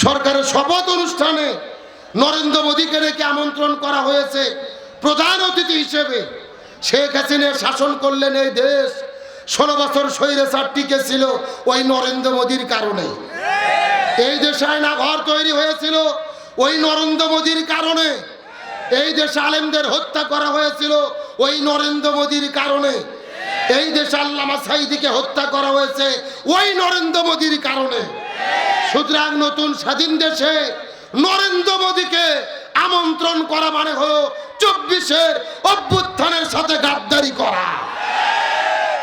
সরকারের শপথ অনুষ্ঠানে নরেন্দ্র মোদীকে রেখে আমন্ত্রণ করা হয়েছে প্রধান অতিথি হিসেবে। শেখ হাসিনা শাসন করলেন এই দেশ। ষোলো বছর স্বৈরাচার টিকে ছিল ওই নরেন্দ্র মোদীর কারণে। এই দেশে আয়না ঘর তৈরি হয়েছিল ওই নরেন্দ্র মোদীর কারণে। এই দেশে আলেমদের হত্যা করা হয়েছিল ওই নরেন্দ্র মোদীর কারণে। এই দেশে আল্লামা সাইদিকে হত্যা করা হয়েছে ওই নরেন্দ্র মোদীর কারণে। সুতরাং নতুন স্বাধীন দেশে নরেন্দ্র মোদীকে আমন্ত্রণ করা মানে হলো চব্বিশের অভ্যুত্থানের সাথে গাদ্দারি করা।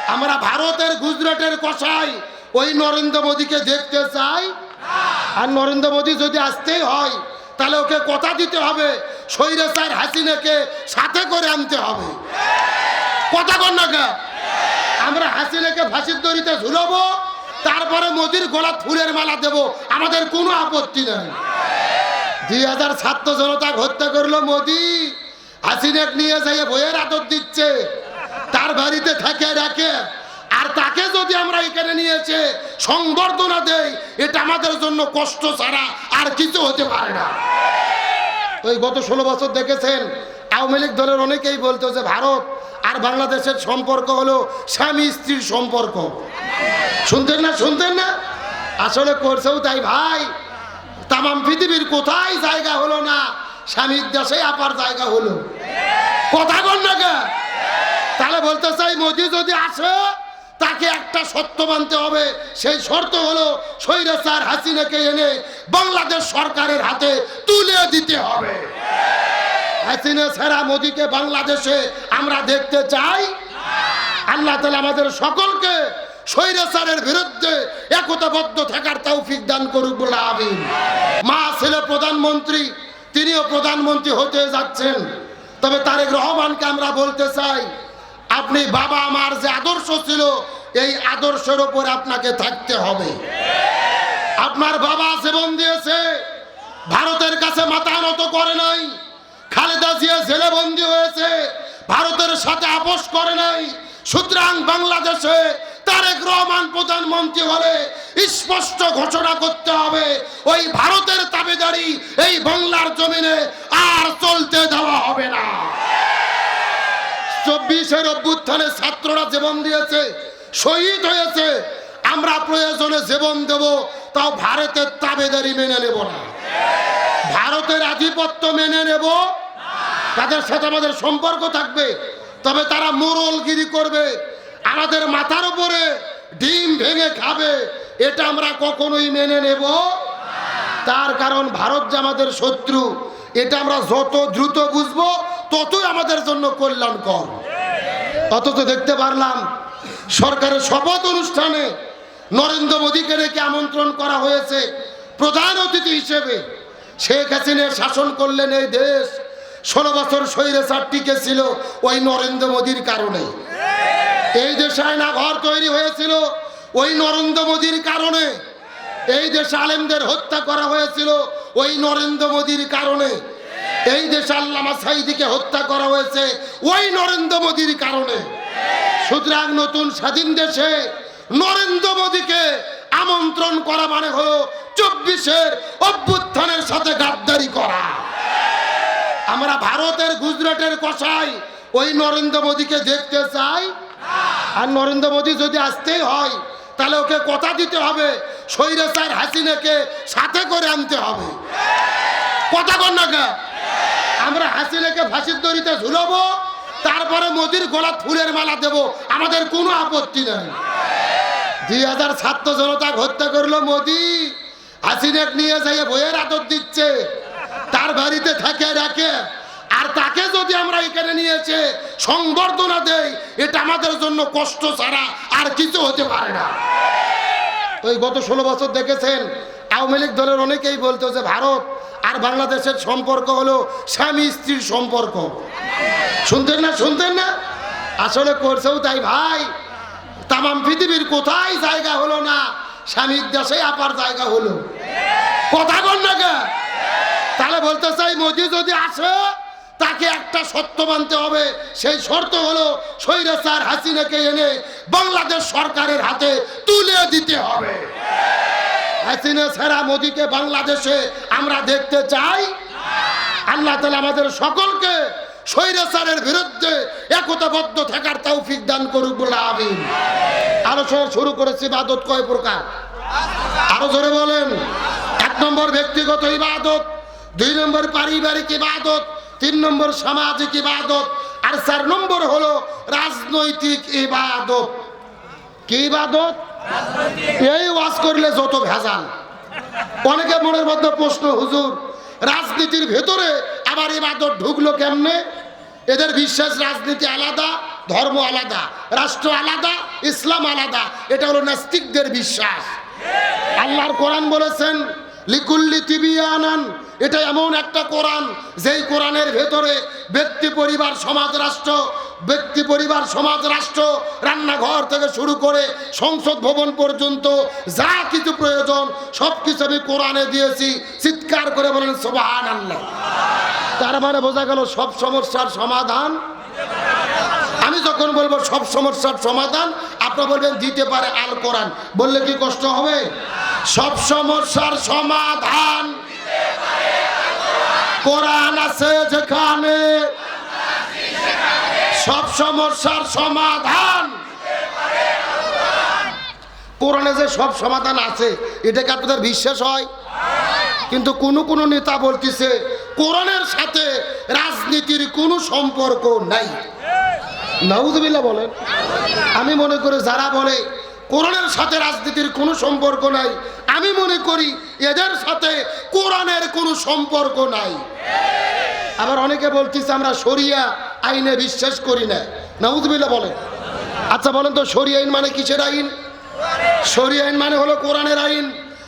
আমরা ভারতের গুজরাটের কষাই ওই নরেন্দ্র মোদীকে দেখতে চাই? আর নরেন্দ্র মোদী যদি আসতেই হয়, তাহলে ওকে কথা দিতে হবে স্বৈরাচার হাসিনাকে সাথে করে আনতে হবে। কথা কর না? আমরা হাসিনাকে ফাঁসির দড়িতে ঝুলাবো তারপরে মোদির গলা ফুলের মালা দেব। আমাদের কোনো আপত্তি নেই। দুই হাজার ছাত্র জনতা হত্যা করল মোদি। হাসিনাক নিয়ে যাইয়ে বইয়ের আদর দিচ্ছে। তার বাড়িতে থাকে, রাখে। আর তাকে যদি আমরা এখানে নিয়েছে সংবর্ধনা দেই, এটা আমাদের জন্য কষ্ট ছাড়া আর কিছু হতে পারে না। ওই গত ষোলো বছর দেখেছেন, আওয়ামী লীগ দলের অনেকেই বলতো যে, ভারত আর বাংলাদেশের সম্পর্ক হলো স্বামী স্ত্রীর সম্পর্ক। শুনতেন না শুনতেন না? আসলে করছেও তাই ভাই। তামাম পৃথিবীর কোথায় জায়গা হলো না, স্বামীর দেশে আপার জায়গা হলো? কথা কর না কে? তাহলে বলতে চাই, মোদি যদি আসে, তাকে একটা সত্য মানতে হবে। সেই শর্ত হলো স্বৈরাচার হাসিনাকে এনে বাংলাদেশ সরকারের হাতে তুলে দিতে হবে। হাসিনা ছাড়া মোদিকে বাংলাদেশে আমরা দেখতে চাই, আল্লাহ তালা আমাদের সকলকে স্বৈরাচারের বিরুদ্ধে একতাবদ্ধ থাকার তৌফিক দান করুক বলে মা ছেলে প্রধানমন্ত্রী, তিনিও প্রধানমন্ত্রী হতে যাচ্ছেন। তবে তারেক রহমানকে আমরা বলতে চাই, আপনি বাবা আমার যে আদর্শ ছিল, এই আদর্শের ওপর আপনাকে থাকতে হবে। আপনার বাবা জীবন দিয়েছে, ভারতের কাছে মাথা নত করে নাই। খালেদা জিয়া জেলে বন্দী হয়েছে ভারতের সাথে আপোষ করে নাই। সুতরাং বাংলাদেশে তারেক রহমান প্রধানমন্ত্রী হলে স্পষ্ট ঘোষণা করতে হবে, ওই ভারতের তাবেদারি এই বাংলার জমিনে আর চলতে দেওয়া হবে না। চব্বিশের অভ্যুত্থানে ছাত্ররা জীবন দিয়েছে, শহীদ হয়েছে, আমরা প্রয়োজনে জীবন দেব, তাও ভারতের তাবেদারি মেনে নেব না। ভারতের আধিপত্য মেনে নেব তাদের সাথে আমাদের সম্পর্ক থাকবে, তবে তারা মোরলগিরি করবে, আমাদের মাথার উপরে ডিম ভেঙে খাবে, এটা আমরা কখনোই মেনে নেব তার কারণ ভারত যে আমাদের শত্রু, এটা আমরা যত দ্রুত বুঝব, ততই আমাদের জন্য কল্যাণকর। অথচ দেখতে পারলাম, সরকারের শপথ অনুষ্ঠানে নরেন্দ্র মোদীকে রেখে আমন্ত্রণ করা হয়েছে প্রধান অতিথি হিসেবে। শেখ হাসিনা শাসন করলেন এই দেশ। ষোলো বছর স্বৈরাচার টিকে ছিল, ওই নরেন্দ্র মোদীর কারণে। এই দেশে আয়না ঘর তৈরি হয়েছিল, ওই নরেন্দ্র মোদীর কারণে। এই দেশে আলেমদের হত্যা করা হয়েছিল, ওই নরেন্দ্র মোদীর কারণে। এই দেশে আল্লামা সাইদিকে হত্যা করা হয়েছে, ওই নরেন্দ্র মোদীর কারণে। সুতরাং নতুন স্বাধীন দেশে নরেন্দ্র মোদীকে আমন্ত্রণ করা মানে হলো চব্বিশের অভ্যুত্থানের সাথে গাদ্দারি করা। আমরা ভারতের গুজরাটের কষাই ওই নরেন্দ্র মোদীকে দেখতে চাই। আর নরেন্দ্র মোদী যদি আসতেই হয়, তাহলে ওকে কথা দিতে হবে স্বৈরাচার হাসিনাকে সাথে করে আনতে হবে। কথা কর না? আমরা হাসিনাকে ফাঁসির দড়িতে ঝুলাবো, তারপরে মোদির গলা ফুলের মালা দেব, আমাদের কোনো আপত্তি নেই। দুই হাজার ছাত্র জনতা হত্যা করল মোদি, হাসিনাক নিয়ে যাইয়ে বইয়ের আদর দিচ্ছে। তার বাড়িতে থাকে, রাখে। আর তাকে যদি আমরা এখানে নিয়েছে সংবর্ধনা দেই, এটা আমাদের জন্য কষ্ট ছাড়া আর কিছু হতে পারে না। ওই গত ষোলো বছর দেখেছেন, আওয়ামী লীগ দলের অনেকেই বলতো যে ভারত আর বাংলাদেশের সম্পর্ক হলো স্বামী স্ত্রীর সম্পর্ক। শুনতেন না শুনতেন না? আসলে করছেও তাই ভাই। তামাম পৃথিবীর কোথায় জায়গা হলো না, স্বামীর দেশে আপার জায়গা হলো? কথা কর না? তাহলে বলতে চাই, মোদি যদি আসে, তাকে একটা সত্য মানতে হবে। সেই শর্ত হলো, স্বৈরাচার হাসিনাকে এনে বাংলাদেশ সরকারের হাতে তুলে দিতে হবে। হাসিনা ছাড়া মোদিকে বাংলাদেশে আমরা দেখতে চাই? আল্লাহ তালা আমাদের সকলকে স্বৈরাচারের বিরুদ্ধে একতাবদ্ধ থাকার তৌফিক দান করুক বলে আমিন। আলোচনা শুরু করেছি বাদত কয় প্রকার? আরও জোরে বলেন। এক নম্বর ব্যক্তিগত ইবাদত। দুই নম্বর পারিবারিক ইবাদত, তিন নম্বর সামাজিক ইবাদত, আর চার নম্বর হলো রাজনৈতিক ইবাদত। কি ইবাদত? এই ওয়াজ করলে যত ভেজাল। অনেকে মনের মধ্যে প্রশ্ন, হুজুর, রাজনীতির ভেতরে আবার ইবাদত ঢুকলো কেমনে? এদের বিশ্বাস রাজনীতি আলাদা, ধর্ম আলাদা, রাষ্ট্র আলাদা, ইসলাম আলাদা, এটা হলো নাস্তিকদের বিশ্বাস। আল্লাহর কোরআন বলেছেন, লিকুল্লি তিবিয়ানান এটা এমন একটা কোরআন, যেই কোরআনের ভেতরে ব্যক্তি, পরিবার, সমাজ, রাষ্ট্র, ব্যক্তি, পরিবার, সমাজ, রাষ্ট্র, রান্নাঘর থেকে শুরু করে সংসদ ভবন পর্যন্ত যা কিছু প্রয়োজন সব কিছু আমি কোরআনে দিয়েছি। চিৎকার করে বলেন সোবাহান আল্লাহ তার মানে বোঝা গেল, সব সমস্যার সমাধান। আমি যখন বলব, সব সমস্যার সমাধান আপনারা বলবেন, দিতে পারে আল কোরআন। বললে কি কষ্ট হবে? সব সমস্যার সমাধান। কোরআন আছে যেখানে সব সমস্যার সমাধান। কোরআনে যে সব সমাধান আছে, এটাকে আপনাদের বিশ্বাস হয়? কিন্তু কোনো কোনো নেতা বলতেছে, কোরআনের সাথে রাজনীতির কোনো সম্পর্ক নাই। নাউজুবিল্লাহ বলেন। আমি মনে করি যারা বলে, কোরআনের সাথে রাজনীতির কোনো সম্পর্ক নাই আমি মনে করি এদের সাথে কোরআনের কোনো সম্পর্ক নাই। আবার অনেকে বলতেছে, আমরা শরিয়া আইনে বিশ্বাস করি না। নাউজুবিল্লাহ বলেন। আচ্ছা বলেন তো, শরিয়া আইন মানে কিসের আইন? শরিয়া আইন মানে হলো কোরআনের আইন।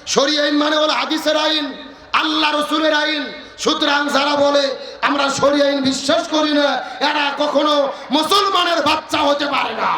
শরিয়া আইন মানে হলো হাদিসের আইন, আল্লাহ রসুলের আইন। সুতরাং যারা বলে, আমরা শরিয়া আইন বিশ্বাস করি না, এরা কখনো মুসলমানের বাচ্চা হতে পারে না।